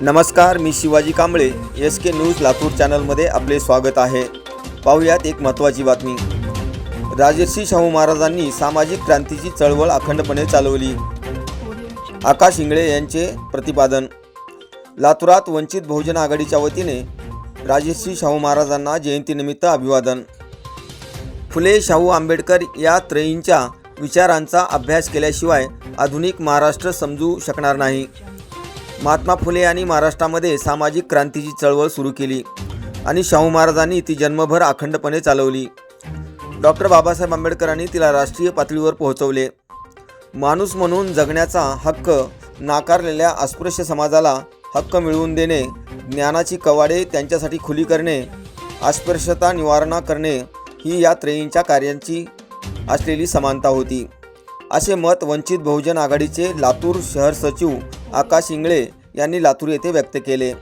नमस्कार मी Shivaji Kamble. S K news Latur चॅनलमध्ये आपले स्वागत आहे. पाहुयात एक महत्त्वाची बातमी. राजर्षी शाहू महाराजांनी सामाजिक क्रांतीची चळवळ अखंडपणे चालवली. आकाश इंगळे यांचे प्रतिपादन. लातूरात वंचित बहुजन आघाडीच्या वतीने राजर्षी शाहू महाराजांना जयंतीनिमित्त अभिवादन. फुले शाहू आंबेडकर या त्रयींच्या विचारांचा अभ्यास केल्याशिवाय आधुनिक महाराष्ट्र समजू शकणार नाही. महात्मा फुले यांनी महाराष्ट्रामध्ये सामाजिक क्रांतीची चळवळ सुरू केली आणि शाहू महाराजांनी ती जन्मभर अखंडपणे चालवली. डॉक्टर बाबासाहेब आंबेडकरांनी तिला राष्ट्रीय पातळीवर पोहोचवले. माणूस म्हणून जगण्याचा हक्क नाकारलेल्या अस्पृश्य समाजाला हक्क मिळवून देणे ज्ञानाची कवाडे त्यांच्यासाठी खुली करणे अस्पृश्यता निवारणा करणे ही या त्रयींच्या कार्यांची असलेली समानता होती. असे मत वंचित बहुजन आघाडीचे लातूर शहर सचिव आकाश इंगळे यांनी लातूर येथे व्यक्त केले.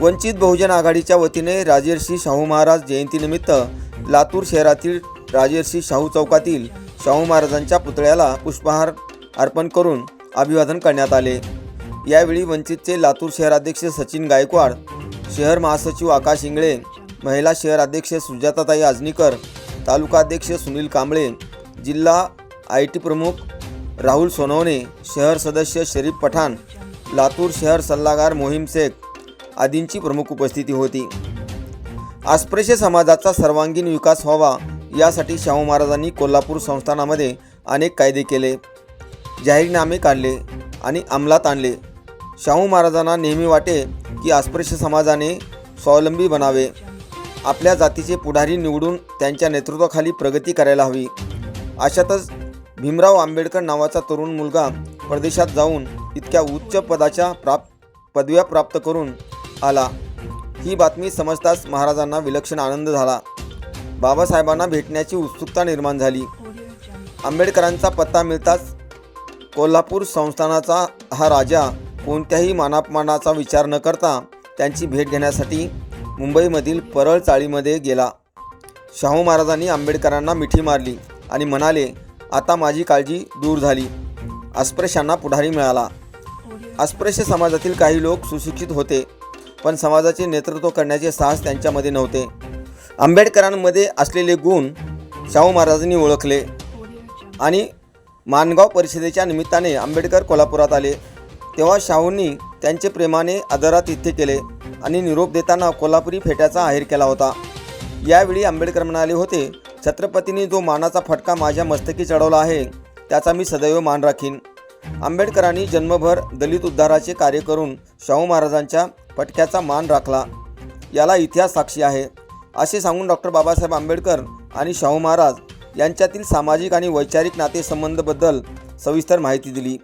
वंचित बहुजन आघाडीच्या वतीने राजर्षी शाहू महाराज जयंतीनिमित्त लातूर शहरातील राजर्षी शाहू चौकातील शाहू महाराजांच्या पुतळ्याला पुष्पहार अर्पण करून अभिवादन करण्यात आले. यावेळी वंचितचे लातूर शहराध्यक्ष सचिन गायकवाड शहर महासचिव आकाश इंगळे महिला शहर अध्यक्ष सुजाताताई आजनीकर तालुकाध्यक्ष सुनील कांबळे जिल्हा आय टी प्रमुख राहुल सोनवणे शहर सदस्य शरीफ पठाण लातूर शहर सल्लागार मोहीम शेख आदींची प्रमुख उपस्थिती होती. आस्पृश्य समाजाचा सर्वांगीण विकास व्हावा यासाठी शाहू महाराजांनी कोल्हापूर संस्थानामध्ये अनेक कायदे केले जाहीरनामे काढले आणि अंमलात आणले. शाहू महाराजांना नेहमी वाटे की अस्पृश्य समाजाने स्वावलंबी बनावे. आपल्या जातीचे पुढारी निवडून त्यांच्या नेतृत्वाखाली प्रगती करायला हवी. अशातच भीमराव आंबेडकर नावाचा तरुण मुलगा परदेशात जाऊन इतक्या उच्च पदाच्या प्राप पदव्या प्राप्त करून आला. ही बातमी समजताच महाराजांना विलक्षण आनंद झाला. बाबासाहेबांना भेटण्याची उत्सुकता निर्माण झाली. आंबेडकरांचा पत्ता मिळताच कोल्हापूर संस्थानाचा हा राजा कोणत्याही मानापमानाचा विचार न करता त्यांची भेट घेण्यासाठी मुंबईमधील परळ चाळीमध्ये गेला. शाहू महाराजांनी आंबेडकरांना मिठी मारली आणि म्हणाले आता माझी काळजी दूर झाली. अस्पृश्यांना पुढारी मिळाला. अस्पृश्य समाजातील काही लोक सुशिक्षित होते पण समाजाचे नेतृत्व करण्याचे साहस त्यांच्यामध्ये नव्हते. आंबेडकरांमध्ये असलेले गुण शाहू महाराजांनी ओळखले आणि मानगाव परिषदेच्या निमित्ताने आंबेडकर कोल्हापुरात आले. तेव्हा शाहूंनी त्यांचे प्रेमाने आदरात इथे केले. आणि निरोप देताना कोल्हापुरी फेट्याचा आहेर केला होता. यावेळी आंबेडकर म्हणाले होते छत्रपतींनी जो मानाचा फटका माझ्या मस्तकी चढवला आहे त्याचा मी सदैव मान राखीन. आंबेडकरांनी जन्मभर दलित उद्धाराचे कार्य करून शाहू महाराजांच्या फटक्याचा मान राखला. याला इतिहास साक्षी आहे. असे सांगून डॉक्टर बाबासाहेब आंबेडकर आणि शाहू महाराज यांच्यातील सामाजिक आणि वैचारिक नातेसंबंधबद्दल सविस्तर माहिती दिली.